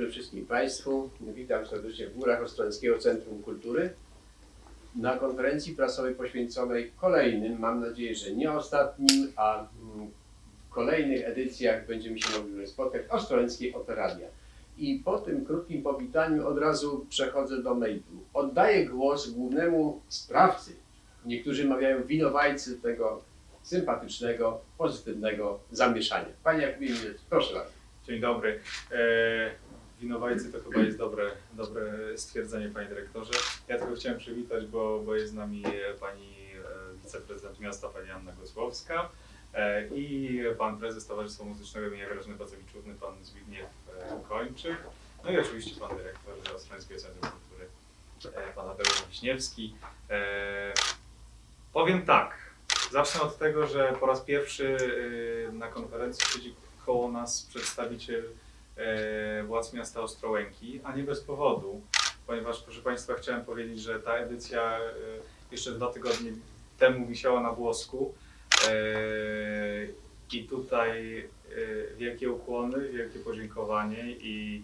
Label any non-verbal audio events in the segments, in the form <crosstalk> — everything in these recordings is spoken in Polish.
dobry wszystkim Państwu. Witam serdecznie w Górach Ostrołęckiego Centrum Kultury na konferencji prasowej poświęconej kolejnym, mam nadzieję, że nie ostatnim, a mm, w kolejnych edycjach będziemy się mogli spotkać Ostrołęckiej Operalia. I po tym krótkim powitaniu od razu przechodzę do mailu. Oddaję głos głównemu sprawcy, niektórzy mawiają winowajcy tego sympatycznego, pozytywnego zamieszania. Panie Jakubie, proszę bardzo. Dzień dobry. Winowajcy to chyba jest dobre, dobre stwierdzenie, panie dyrektorze. Ja tylko chciałem przywitać, bo, bo jest z nami e, pani e, wiceprezydent miasta, pani Anna Gosłowska e, i pan prezes Towarzystwa Muzycznego imienia Grażyny Bacewiczówny, pan Zbigniew Kończyk. No i oczywiście pan dyrektor Ostrołęckiego Centrum Kultury, pan Tadeusz Wiśniewski. Powiem tak, zacznę od tego, że po raz pierwszy na konferencji siedzi koło nas przedstawiciel władz miasta Ostrołęki, a nie bez powodu, ponieważ proszę Państwa chciałem powiedzieć, że ta edycja e, jeszcze dwa tygodnie temu wisiała na włosku e, i tutaj e, wielkie ukłony, wielkie podziękowanie i,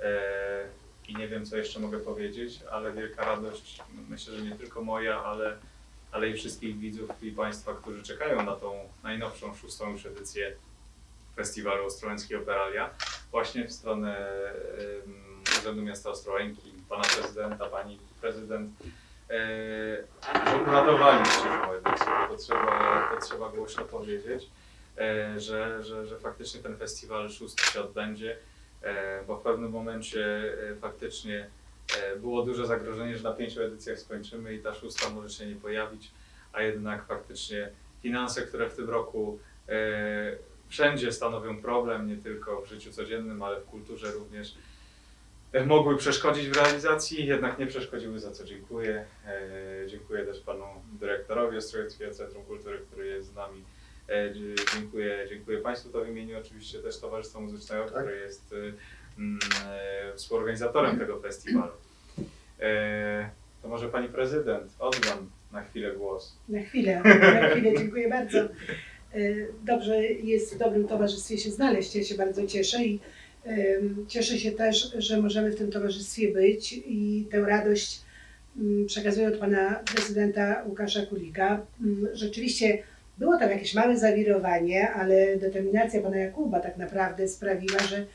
e, i nie wiem co jeszcze mogę powiedzieć, ale wielka radość, myślę, że nie tylko moja, ale ale i wszystkich widzów i Państwa, którzy czekają na tą najnowszą, szóstą już edycję festiwalu Ostrołęckiej Operalia, właśnie w stronę Urzędu Miasta Ostrołęki, pana prezydenta, pani prezydent, e, że uratowaliście tą edycję. To trzeba, to trzeba głośno powiedzieć, e, że, że, że faktycznie ten festiwal szósty się odbędzie, e, bo w pewnym momencie e, faktycznie e, było duże zagrożenie, że na pięciu edycjach skończymy i ta szósta może się nie pojawić, a jednak faktycznie finanse, które w tym roku e, wszędzie stanowią problem, nie tylko w życiu codziennym, ale w kulturze również. Mogły przeszkodzić w realizacji, jednak nie przeszkodziły, za co dziękuję. E, Dziękuję też panu dyrektorowi Ostrołęckiego Centrum Kultury, który jest z nami. E, Dziękuję, dziękuję Państwu to w imieniu oczywiście też Towarzystwa Muzycznego, które jest mm, e, współorganizatorem tego festiwalu. E, To może pani prezydent, oddam na chwilę głos. Na chwilę, na chwilę, dziękuję bardzo. <laughs> Y, Dobrze jest w dobrym towarzystwie się znaleźć, ja się bardzo cieszę i cieszę się też, że możemy w tym towarzystwie być i tę radość ym, przekazuję od pana prezydenta Łukasza Kulika. Ym, Rzeczywiście było tam jakieś małe zawirowanie, ale determinacja pana Jakuba tak naprawdę sprawiła, że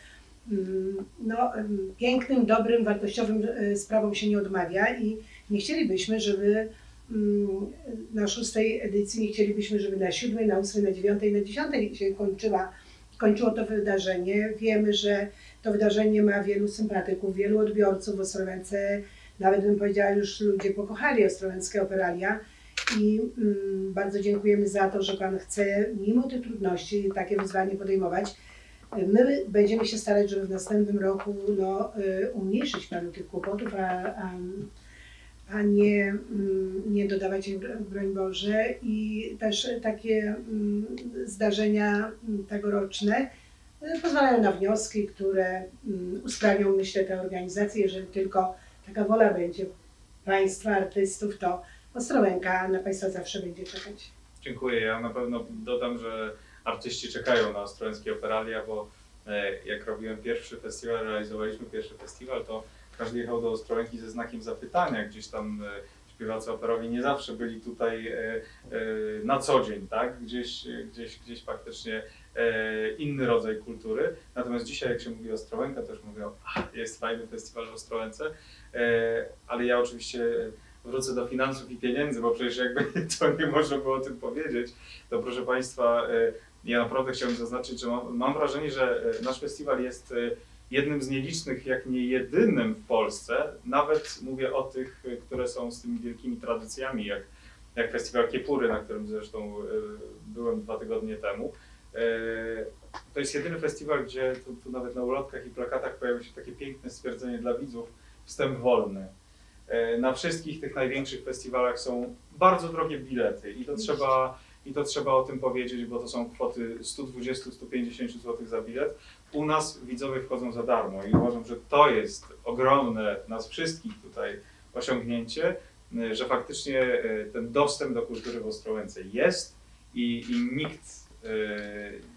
ym, no, ym, pięknym, dobrym, wartościowym y, sprawom się nie odmawia i nie chcielibyśmy, żeby mm, na szóstej edycji, nie chcielibyśmy, żeby na siódmej, na ósmej, na dziewiątej, na dziesiątej się kończyła, kończyło to wydarzenie. Wiemy, że to wydarzenie ma wielu sympatyków, wielu odbiorców w Ostrołęce, nawet bym powiedziała już ludzie pokochali Ostrołęckie Operalia i mm, bardzo dziękujemy za to, że Pan chce mimo tych trudności takie wyzwanie podejmować. My będziemy się starać, żeby w następnym roku no, y, umniejszyć Panu tych kłopotów, a, a a nie, mm, nie dodawać im, broń Boże. I też takie mm, zdarzenia mm, tegoroczne y, pozwalają na wnioski, które usprawnią, myślę, tę organizację. Jeżeli tylko taka wola będzie Państwa, artystów, to Ostrołęka na Państwa zawsze będzie czekać. Dziękuję. Ja na pewno dodam, że artyści czekają na Ostrołęckie Operalia, bo e, jak robiłem pierwszy festiwal, realizowaliśmy pierwszy festiwal, to każdy jechał do Ostrołęki ze znakiem zapytania. Gdzieś tam e, śpiewacy operowi nie zawsze byli tutaj e, e, na co dzień, tak? Gdzieś, gdzieś, gdzieś faktycznie inny rodzaj kultury. Natomiast dzisiaj, jak się mówi Ostrołęka, to już mówią, jest fajny festiwal w Ostrołęce, ale ja oczywiście wrócę do finansów i pieniędzy, bo przecież jakby <laughs> to nie można było o tym powiedzieć, to proszę Państwa, ja naprawdę chciałbym zaznaczyć, że mam, mam wrażenie, że nasz festiwal jest jednym z nielicznych, jak nie jedynym w Polsce. Nawet mówię o tych, które są z tymi wielkimi tradycjami, jak, jak Festiwal Kiepury, na którym zresztą e, byłem dwa tygodnie temu. E, To jest jedyny festiwal, gdzie tu, tu nawet na ulotkach i plakatach pojawia się takie piękne stwierdzenie dla widzów, wstęp wolny. E, Na wszystkich tych największych festiwalach są bardzo drogie bilety i to trzeba, i to trzeba o tym powiedzieć, bo to są kwoty 120-150 zł za bilet. U nas widzowie wchodzą za darmo i uważam, że to jest ogromne nas wszystkich tutaj osiągnięcie, e, że faktycznie e, ten dostęp do kultury w Ostrołęce jest i, i nikt e,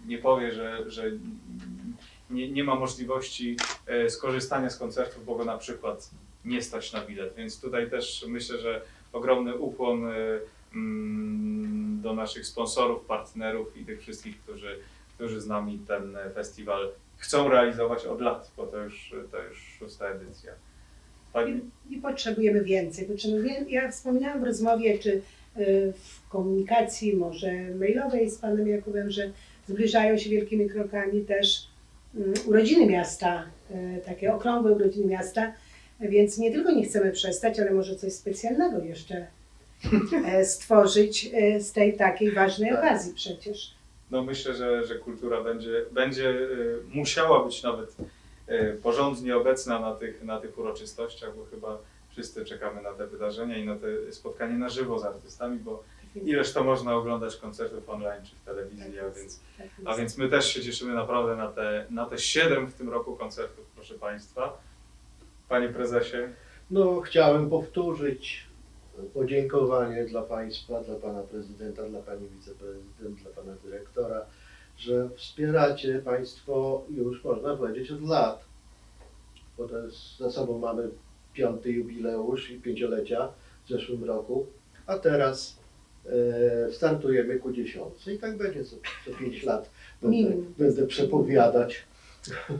nie powie, że, że nie, nie ma możliwości skorzystania z koncertów, bo go na przykład nie stać na bilet. Więc tutaj też myślę, że ogromny ukłon mm, do naszych sponsorów, partnerów i tych wszystkich, którzy, którzy z nami ten festiwal chcą realizować od lat, bo to już, to już szósta edycja. Pani, I, I potrzebujemy więcej. Potrzebujemy Ja wspominałam w rozmowie, czy y, w komunikacji, może mailowej z panem Jakubem, że zbliżają się wielkimi krokami też mm, urodziny miasta, y, takie okrągłe urodziny miasta, więc nie tylko nie chcemy przestać, ale może coś specjalnego jeszcze e, stworzyć e, z tej takiej ważnej Tak. okazji przecież. No myślę, że, że kultura będzie, będzie e, musiała być nawet e, porządnie obecna na tych, na tych uroczystościach, bo chyba wszyscy czekamy na te wydarzenia i na te spotkanie na żywo z artystami, bo ileż to można oglądać koncertów online czy w telewizji, a więc, a więc my też się cieszymy naprawdę na te, na te 7 w tym roku koncertów, proszę Państwa. Panie Prezesie, No, chciałem powtórzyć podziękowanie dla Państwa, dla Pana Prezydenta, dla Pani Wiceprezydent, dla Pana Dyrektora, że wspieracie Państwo już, można powiedzieć, od lat. Bo to jest, za sobą mamy piąty jubileusz i pięciolecia w zeszłym roku, a teraz e, startujemy ku dziesiątce i tak będzie co, co pięć lat. Będę, będę przepowiadać.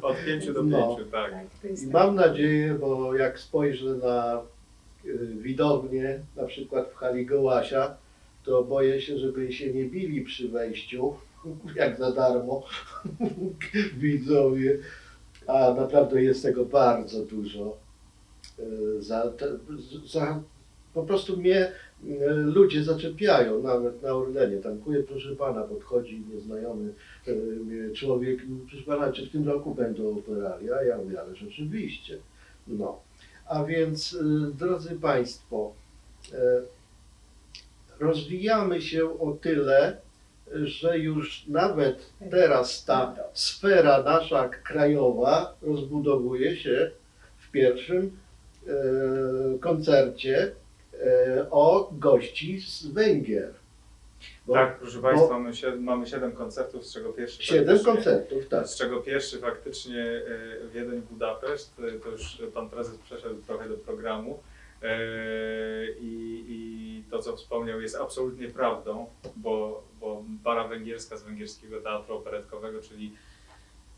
od 5 do 5, No. tak. Tak, I tak. mam nadzieję, bo jak spojrzę na y, widownię, na przykład w hali Gołasia, to boję się, żeby się nie bili przy wejściu, <laughs> jak za darmo <laughs> widzowie, a naprawdę jest tego bardzo dużo. Y, Za, za, po prostu mnie y, ludzie zaczepiają, nawet na Orlenie. Tankuję, proszę pana, podchodzi nieznajomy człowiek, proszę pana, czy w tym roku będą operalia? Ja mówię, ale rzeczywiście. No, a więc, y, drodzy Państwo, y, rozwijamy się o tyle, że już nawet teraz ta sfera nasza krajowa rozbudowuje się w pierwszym e, koncercie o gości z Węgier. Bo Tak, proszę Państwa, my sie, mamy 7 koncertów, z czego pierwszy Siedem koncertów, tak. Z czego pierwszy faktycznie e, Wiedeń Budapeszt, e, to już pan prezes przeszedł trochę do programu E, i, i to co wspomniał jest absolutnie prawdą, bo, bo para węgierska z węgierskiego teatru operetkowego, czyli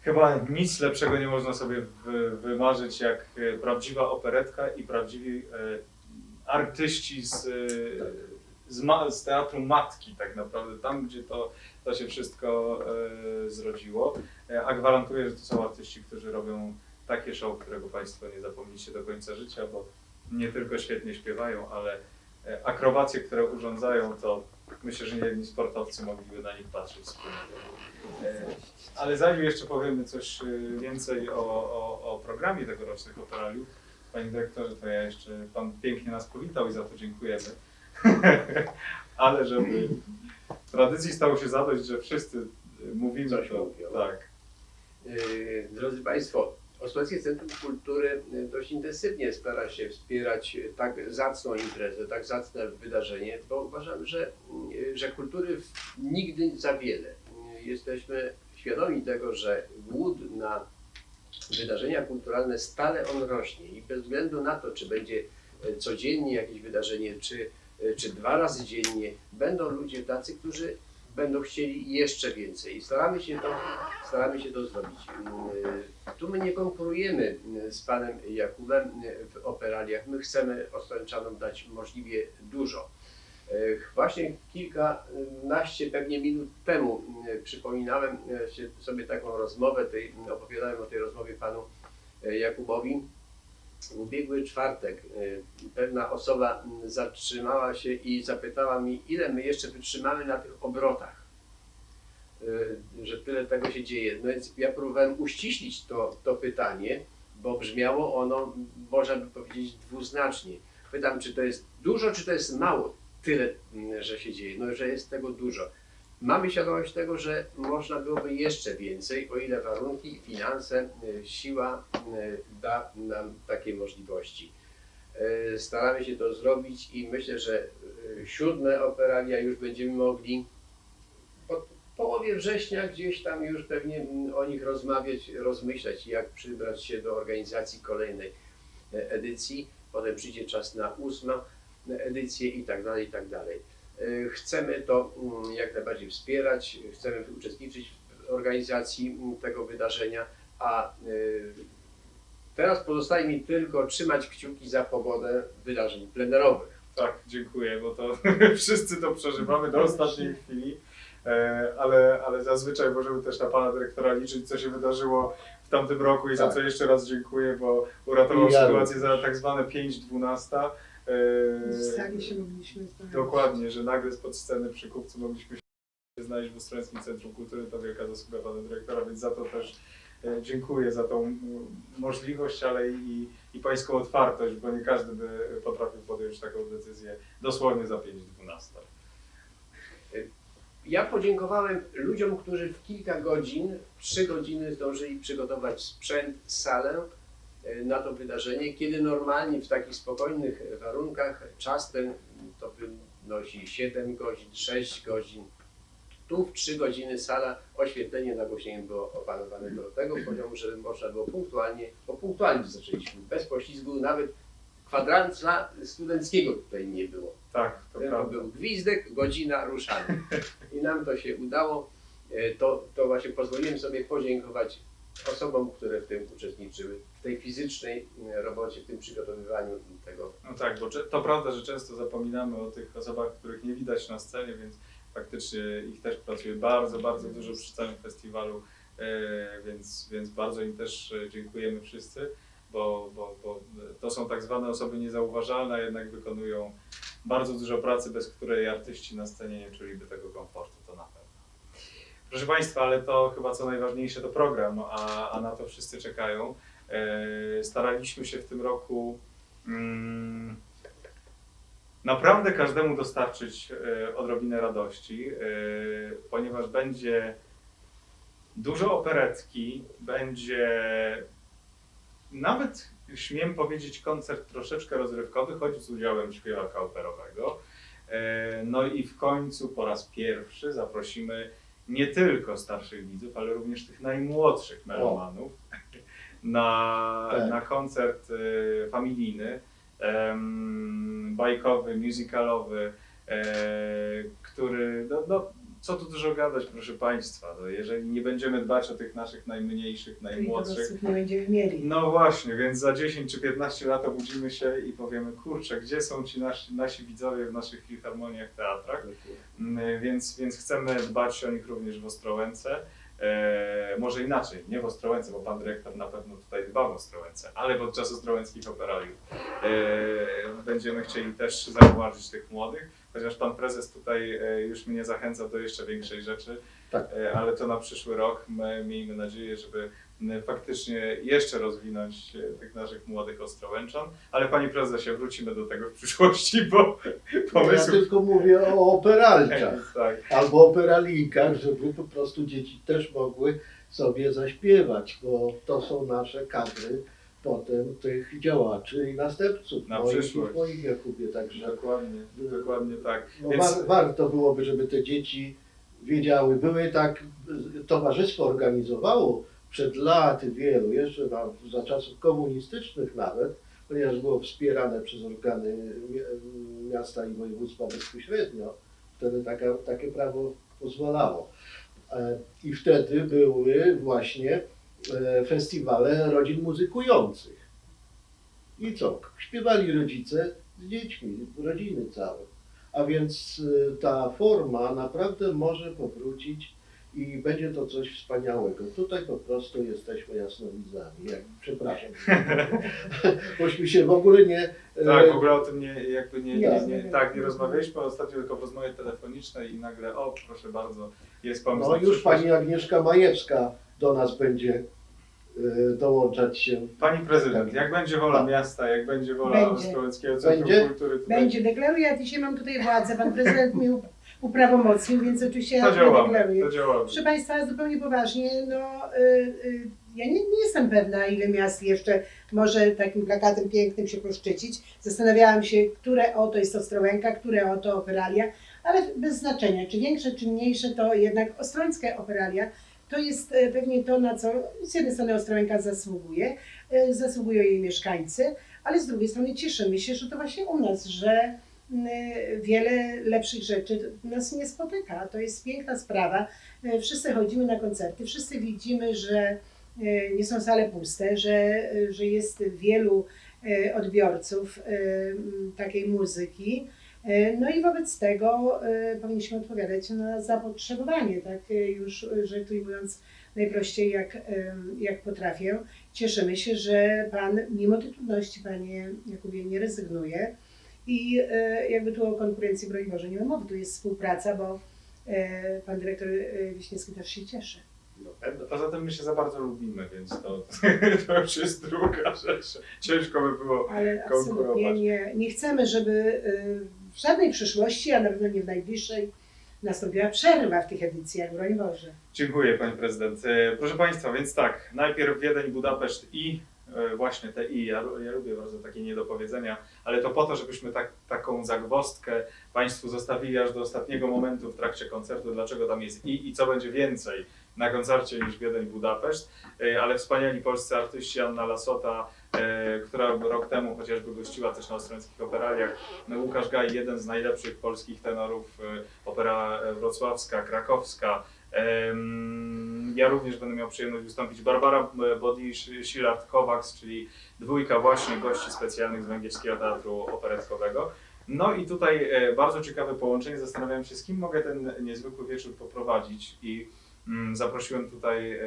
chyba nic lepszego nie można sobie wy, wymarzyć jak prawdziwa operetka i prawdziwi artyści z, e, z, ma, z teatru matki tak naprawdę, tam gdzie to, to się wszystko e, zrodziło. E, A gwarantuję, że to są artyści, którzy robią takie show, którego Państwo nie zapomnicie do końca życia, bo nie tylko świetnie śpiewają, ale e, akrobacje, które urządzają, to myślę, że nie jedni sportowcy mogliby na nich patrzeć. E, Ale zanim jeszcze powiemy coś e, więcej o, o, o programie tegorocznych operaliów, Panie Dyrektorze, to ja jeszcze Pan pięknie nas powitał i za to dziękujemy. <laughs> Ale żeby tradycji stało się zadość, że wszyscy e, mówimy Coś to, mówią. tak. Yy, Drodzy Państwo, Ostrołęckie Centrum Kultury yy, dość intensywnie stara się wspierać tak zacną imprezę, tak zacne wydarzenie, bo uważam, że, że kultury nigdy za wiele. Jesteśmy świadomi tego, że głód na wydarzenia kulturalne stale on rośnie i bez względu na to, czy będzie codziennie jakieś wydarzenie, czy, czy dwa razy dziennie, będą ludzie tacy, którzy będą chcieli jeszcze więcej i staramy się to staramy się to zrobić. Yy, Tu my nie konkurujemy yy, z panem Jakubem w operaliach. My chcemy Ostręczanom dać możliwie dużo. Właśnie kilkanaście pewnie minut temu przypominałem sobie taką rozmowę, tej, opowiadałem o tej rozmowie panu Jakubowi. W ubiegły czwartek yy, pewna osoba yy, zatrzymała się i zapytała mi, ile my jeszcze wytrzymamy na tych obrotach y, że tyle tego się dzieje. No więc ja próbowałem uściślić to, to pytanie, bo brzmiało ono, można by powiedzieć, dwuznacznie. Pytam, czy to jest dużo, czy to jest mało, tyle, mm, że się dzieje. No, że jest tego dużo. Mamy świadomość tego, że można byłoby jeszcze więcej, o ile warunki, finanse, y, siła y, da nam takie możliwości. Y, Staramy się to zrobić i myślę, że siódme operalia już będziemy mogli pod, połowie września gdzieś tam już pewnie mm, o nich rozmawiać, rozmyślać, jak przybrać się do organizacji kolejnej e, edycji. Potem przyjdzie czas na ósmą edycję i tak dalej, i tak dalej. E, Chcemy to mm, jak najbardziej wspierać, chcemy uczestniczyć w organizacji mm, tego wydarzenia, a e, teraz pozostaje mi tylko trzymać kciuki za pogodę wydarzeń plenerowych. Tak, dziękuję, bo to <laughs> wszyscy to przeżywamy do ostatniej chwili, e, ale, ale zazwyczaj możemy też na pana dyrektora liczyć, co się wydarzyło w tamtym roku i za Tak. co jeszcze raz dziękuję, bo uratował ja sytuację za tak zwane 5-12. W sali się mogliśmy znaleźć. Dokładnie, że nagle spod sceny przy kupcu mogliśmy się znaleźć w Ostrołęckim Centrum Kultury, to wielka zasługa pana dyrektora, więc za to też e, dziękuję za tą możliwość, ale i, i pańską otwartość, bo nie każdy by potrafił podjąć taką decyzję dosłownie za 5-12. Ja podziękowałem ludziom, którzy w kilka godzin, trzy godziny zdążyli przygotować sprzęt, salę na to wydarzenie, kiedy normalnie w takich spokojnych warunkach czas ten to wynosi 7 godzin, 6 godzin. Tu w 3 godziny sala, oświetlenie, nagłośnienie było opanowane do tego poziomu, żeby można było punktualnie, bo punktualnie zaczęliśmy, bez poślizgu, nawet kwadransa studenckiego tutaj nie było. Tak, to To prawda. był gwizdek, godzina, ruszamy. I nam to się udało. E, To, to właśnie pozwoliłem sobie podziękować osobom, które w tym uczestniczyły, w tej fizycznej e, robocie, w tym przygotowywaniu tego. No tak, bo to prawda, że często zapominamy o tych osobach, których nie widać na scenie, więc faktycznie ich też pracuje bardzo, bardzo dużo przy całym festiwalu, e, więc, więc bardzo im też e, dziękujemy wszyscy, bo, bo, bo to są tak zwane osoby niezauważalne, a jednak wykonują bardzo dużo pracy, bez której artyści na scenie nie czuliby tego komfortu. Proszę Państwa, ale to chyba co najważniejsze to program, a, a na to wszyscy czekają. E, staraliśmy się w tym roku mm, naprawdę każdemu dostarczyć e, odrobinę radości, e, ponieważ będzie dużo operetki, będzie nawet śmiem powiedzieć koncert troszeczkę rozrywkowy, choć z udziałem śpiewaka operowego. No i w końcu po raz pierwszy zaprosimy nie tylko starszych widzów, ale również tych najmłodszych melomanów na, Tak. na koncert e, familijny, em, bajkowy, musicalowy, e, który, no, no co tu dużo gadać, proszę Państwa, no, jeżeli nie będziemy dbać o tych naszych najmniejszych, Czyli najmłodszych, dorosłych nie będziemy mieli. no właśnie, więc za 10 czy 15 lat obudzimy się i powiemy, kurczę, gdzie są ci nasi, nasi widzowie w naszych filharmoniach, teatrach, Mm, więc, więc chcemy dbać o nich również w Ostrołęce. E, może inaczej, nie w Ostrołęce, bo pan dyrektor na pewno tutaj dba w Ostrołęce, ale podczas ostrołęckich operaliów e, będziemy chcieli też zauważyć tych młodych, chociaż pan prezes tutaj e, już mnie zachęca do jeszcze większej rzeczy, Tak. e, ale to na przyszły rok. My miejmy nadzieję, żeby faktycznie jeszcze rozwinąć e, tych naszych młodych Ostrołęczan, ale panie prezesie, wrócimy do tego w przyszłości, bo <laughs> Ja pomysł... tylko mówię o operalciach <laughs> Tak. albo operalikach, żeby po prostu dzieci też mogły sobie zaśpiewać, bo to są nasze kadry potem tych działaczy i następców Na moich i przyszłość. w moim Jakubie. Także Dokładnie, dokładnie tak. no, Więc war, warto byłoby, żeby te dzieci wiedziały. Były tak, towarzystwo organizowało przed laty wielu, jeszcze za czasów komunistycznych nawet, ponieważ było wspierane przez organy mi- miasta i województwa bezpośrednio, wtedy taka, takie prawo pozwalało. E, I wtedy były właśnie e, festiwale rodzin muzykujących. I co? Śpiewali rodzice z dziećmi, rodziny całe. A więc y, ta forma naprawdę może powrócić i będzie to coś wspaniałego. Tutaj po prostu jesteśmy jasnowidzami. Jak, przepraszam. <laughs> Bośmy się w ogóle nie. e, tak, w ogóle o tym nie, jakby nie, Nie nie, nie, tak, nie rozmawialiśmy ostatnio tylko w rozmowie telefonicznej i nagle, o proszę bardzo, jest pomysł No już pani Agnieszka Majewska do nas będzie y, dołączać się. Pani prezydent, Tak. jak będzie wola Tak. miasta, jak będzie wola Będzie. Ostrołęckiego Centrum Będzie? Kultury, tutaj Będzie, deklaruję, ja dzisiaj mam tutaj władzę, pan prezydent mi uprawomocnił, więc oczywiście to działamy, to działamy. Proszę Państwa, zupełnie poważnie, no y, y, ja nie, nie jestem pewna, ile miast jeszcze może takim plakatem pięknym się poszczycić. Zastanawiałam się, które oto jest Ostrołęka, które oto Operalia, ale bez znaczenia, czy większe, czy mniejsze, to jednak ostrońskie operalia to jest e, pewnie to, na co z jednej strony Ostrołęka zasługuje, e, zasługują jej mieszkańcy, ale z drugiej strony cieszymy się, że to właśnie u nas, że wiele lepszych rzeczy nas nie spotyka. To jest piękna sprawa. E, Wszyscy chodzimy na koncerty, wszyscy widzimy, że e, nie są sale puste, że, że jest wielu odbiorców takiej muzyki. No i wobec tego powinniśmy odpowiadać na zapotrzebowanie, tak już e, rzecz ujmując najprościej jak, jak potrafię. Cieszymy się, że Pan mimo tych trudności, Panie Jakubie, nie rezygnuje i e, jakby tu o konkurencji broń Boże nie ma mowy, tu jest współpraca, bo e, Pan Dyrektor e, Wiśniewski też się cieszy. No. Poza tym my się za bardzo lubimy, więc to, <laughs> to już jest druga rzecz. Ciężko by było. Ale konkurować. nie, nie chcemy, żeby w żadnej przyszłości, a na pewno nie w najbliższej, nastąpiła przerwa w tych edycjach, broń Boże. Dziękuję Pani Prezydent. Proszę Państwa, więc tak, najpierw Wiedeń, Budapeszt i właśnie te i. Ja, ja lubię bardzo takie niedopowiedzenia, ale to po to, żebyśmy tak, taką zagwozdkę Państwu zostawili aż do ostatniego momentu w trakcie koncertu, dlaczego tam jest i i co będzie więcej na koncercie niż Wiedeń, Budapeszt. E, Ale wspaniali polscy artyści, Anna Lasota, e, która rok temu chociażby gościła też na ostrołęckich operaliach, no, Łukasz Gaj, jeden z najlepszych polskich tenorów, e, opera e, wrocławska, krakowska, Ja również będę miał przyjemność wystąpić. Barbara Bodi, Szilard Kowaks, czyli dwójka właśnie gości specjalnych z Węgierskiego Teatru Operetkowego. No i tutaj e, bardzo ciekawe połączenie. Zastanawiałem się, z kim mogę ten niezwykły wieczór poprowadzić i mm, zaprosiłem tutaj e,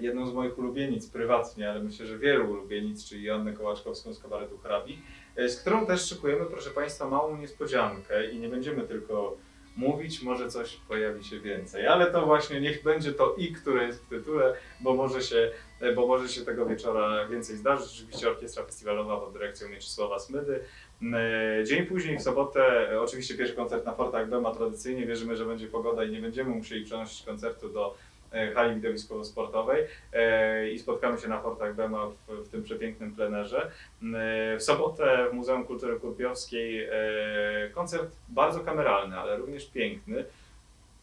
jedną z moich ulubienic prywatnie, ale myślę, że wielu ulubienic, czyli Joannę Kołaczkowską z kabaretu Hrabi, e, z którą też szykujemy, proszę Państwa, małą niespodziankę i nie będziemy tylko mówić, może coś pojawi się więcej, ale to właśnie niech będzie to i, które jest w tytule, bo może się, bo może się tego wieczora więcej zdarzyć. Rzeczywiście Orkiestra Festiwalowa pod dyrekcją Mieczysława Smydy. E, Dzień później, w sobotę, e, oczywiście pierwszy koncert na Fortach Bema tradycyjnie, wierzymy, że będzie pogoda i nie będziemy musieli przenosić koncertu do e, hali widowiskowo-sportowej e, i spotkamy się na Fortach Bema w, w tym przepięknym plenerze. E, W sobotę w Muzeum Kultury Kurpiowskiej e, koncert bardzo kameralny, ale również piękny.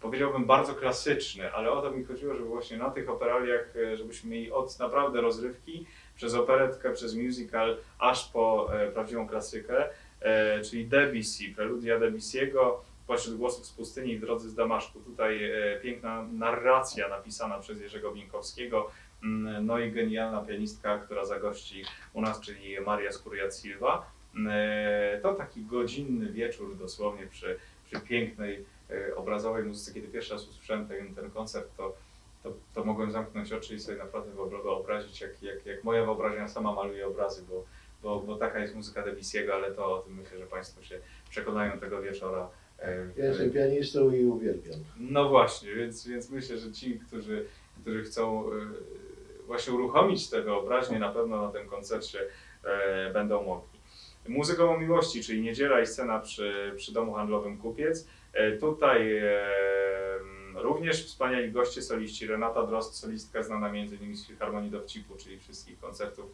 Powiedziałbym bardzo klasyczny, ale o to mi chodziło, żeby właśnie na tych operaliach, e, żebyśmy mieli od naprawdę rozrywki, przez operetkę, przez musical, aż po e, prawdziwą klasykę, e, czyli Debussy, preludia Debussy'ego, Pośród głosów z pustyni w drodze z Damaszku. Tutaj e, piękna narracja napisana przez Jerzego Bieńkowskiego, mm, no i genialna pianistka, która zagości u nas, czyli Maria Skuriat Silva. E, To taki godzinny wieczór dosłownie przy, przy pięknej e, obrazowej muzyce. Kiedy pierwszy raz usłyszałem ten, ten koncert, to, to, to mogłem zamknąć oczy i sobie naprawdę wyobra- wyobrazić, jak, jak, jak moja wyobraźnia sama maluje obrazy, bo, bo, bo taka jest muzyka Debussy'ego, ale to o tym myślę, że Państwo się przekonają tego wieczora. Ja jestem pianistą i uwielbiam. no właśnie, więc, więc myślę, że ci, którzy, którzy chcą e, właśnie uruchomić tę wyobraźnię, na pewno na tym koncercie e, będą mogli. Muzyką o miłości, czyli niedziela i scena przy, przy domu handlowym Kupiec. E, tutaj również wspaniali goście soliści. Renata Drost, solistka znana m.in. z Filharmonii Dowcipu, czyli wszystkich koncertów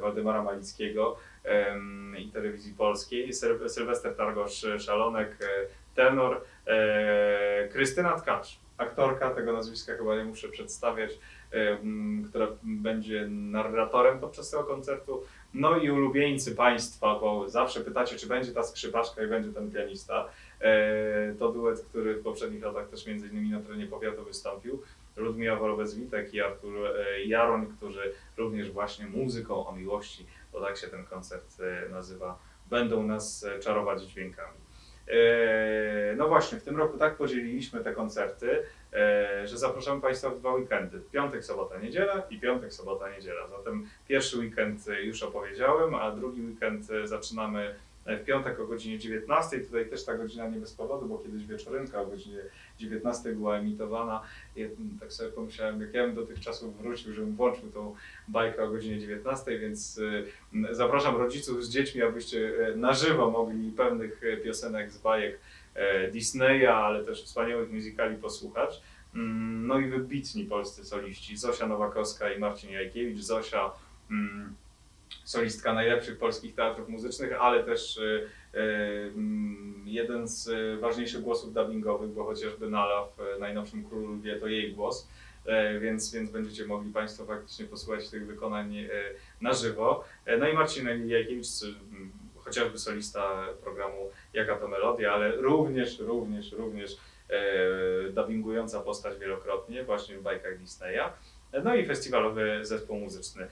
Waldemara Malickiego i telewizji polskiej. Syl- Sylwester Targosz Szalonek, e, tenor, e, Krystyna Tkacz, aktorka, tego nazwiska chyba nie muszę przedstawiać, e, która będzie narratorem podczas tego koncertu. No i ulubieńcy Państwa, bo zawsze pytacie, czy będzie ta skrzypaczka i będzie ten pianista. E, to duet, który w poprzednich latach też między innymi na terenie powiatu wystąpił. Ludmila Worobec-Witek i Artur e, Jaroń, którzy również właśnie muzyką o miłości, bo tak się ten koncert e, nazywa, będą nas e, czarować dźwiękami. No właśnie, w tym roku tak podzieliliśmy te koncerty, że zapraszamy Państwa w dwa weekendy. Piątek, sobota, niedziela i piątek, sobota, niedziela. Zatem pierwszy weekend już opowiedziałem, a drugi weekend zaczynamy w piątek o godzinie 19. Tutaj też ta godzina nie bez powodu, bo kiedyś wieczorynka o godzinie 19 była emitowana. I tak sobie pomyślałem, jak ja bym do tych czasów wrócił, żebym włączył tą bajkę o godzinie 19, więc e, zapraszam rodziców z dziećmi, abyście e, na żywo mogli pewnych e, piosenek z bajek e, Disneya, ale też wspaniałych musicali posłuchać. Mm, No i wybitni polscy soliści, Zosia Nowakowska i Marcin Jajkiewicz. Zosia mm, solistka najlepszych polskich teatrów muzycznych, ale też mm, jeden z e, ważniejszych głosów dubbingowych, bo chociażby Nala w e, najnowszym Królu to jej głos, e, więc, więc będziecie mogli Państwo faktycznie posłuchać tych wykonań na żywo. No i Marcin m, chociażby solista programu Jaka to Melodia, ale również, również, również dubbingująca postać wielokrotnie właśnie w bajkach Disneya. No i festiwalowy zespół muzyczny.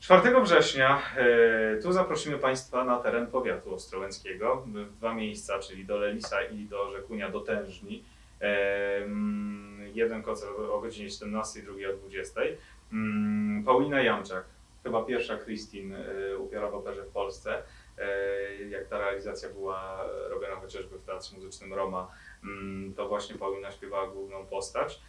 4 września e, tu zaprosimy Państwa na teren powiatu ostrołęckiego, w dwa miejsca, czyli do Lelisa i do Rzekunia, do Tężni. E, mm, jeden koncert o godzinie 17, drugi o 20. Mm, Paulina Jamczak, chyba pierwsza Christine e, upiora w operze w Polsce. Jak ta realizacja była robiona chociażby w Teatrze Muzycznym Roma, mm, to właśnie Paulina śpiewała główną postać.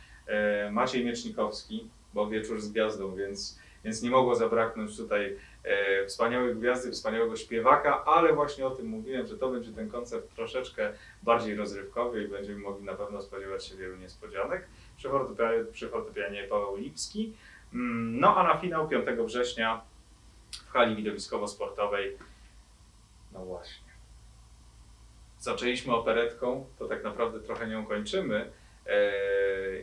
Maciej Miecznikowski, bo wieczór z gwiazdą, więc, więc nie mogło zabraknąć tutaj e, wspaniałej gwiazdy, wspaniałego śpiewaka, ale właśnie o tym mówiłem, że to będzie ten koncert troszeczkę bardziej rozrywkowy i będziemy mogli na pewno spodziewać się wielu niespodzianek. Przy fortepianie, przy fortepianie Paweł Lipski. Mm, No a na finał 5 września w hali widowiskowo-sportowej, no właśnie. Zaczęliśmy operetką, to tak naprawdę trochę nią kończymy. E,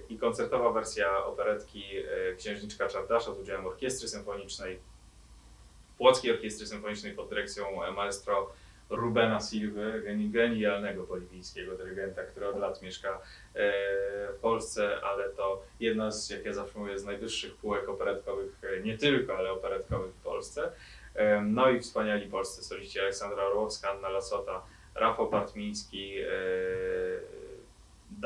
I koncertowa wersja operetki e, Księżniczka Czardasza z udziałem orkiestry symfonicznej, Płockiej Orkiestry Symfonicznej pod dyrekcją maestro Rubena Silwy, geni- genialnego boliwijskiego dyrygenta, który od lat mieszka e, w Polsce, ale to jedna z, jak ja zawsze mówię, z najwyższych półek operetkowych, nie tylko, ale operetkowych w Polsce. No i wspaniali polscy soliści Aleksandra Orłowska, Anna Lasota, Rafał Partmiński, e,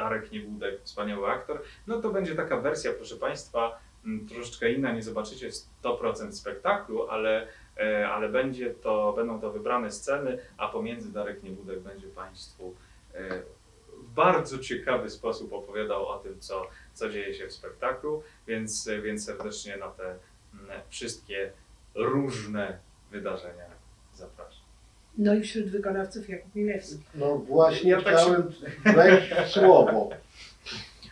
Darek Niewódek, wspaniały aktor. No to będzie taka wersja, proszę Państwa, m, troszeczkę inna, nie zobaczycie 100% spektaklu, ale, e, ale będzie to, będą to wybrane sceny, a pomiędzy Darek Niewódek będzie Państwu e, w bardzo ciekawy sposób opowiadał o tym, co, co dzieje się w spektaklu, więc, więc serdecznie na te mm, wszystkie różne wydarzenia zapraszam. No i wśród wykonawców Jakub Milewski. No właśnie Ja tak się- chciałem wejść w słowo.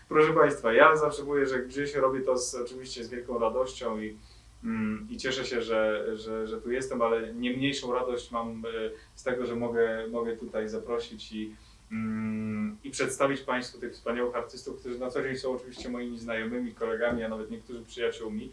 Proszę Państwa, ja zawsze mówię, że gdzieś robię to z, oczywiście z wielką radością i, mm, i cieszę się, że, że, że tu jestem, ale nie mniejszą radość mam e, z tego, że mogę, mogę tutaj zaprosić i, mm, i przedstawić Państwu tych wspaniałych artystów, którzy na co dzień są oczywiście moimi znajomymi, kolegami, a nawet niektórzy przyjaciółmi.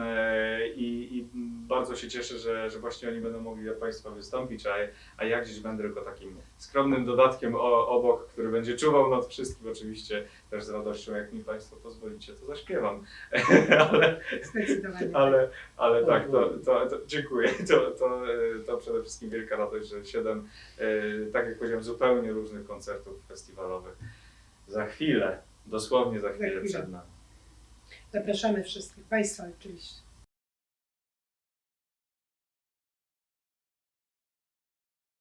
E, I, I bardzo się cieszę, że, że właśnie oni będą mogli dla Państwa wystąpić, a, a ja gdzieś będę tylko takim skromnym dodatkiem o, obok, który będzie czuwał nad wszystkim. Oczywiście też z radością, jak mi Państwo pozwolicie, to zaśpiewam. <laughs> ale, Zdecydowanie. ale, ale tak, to, to, to dziękuję. <laughs> To, to, to przede wszystkim wielka radość, że siedem, e, tak jak powiedziałem, zupełnie różnych koncertów festiwalowych. Za chwilę, dosłownie za chwilę chwilę. przed nami. Zapraszamy wszystkich Państwa oczywiście.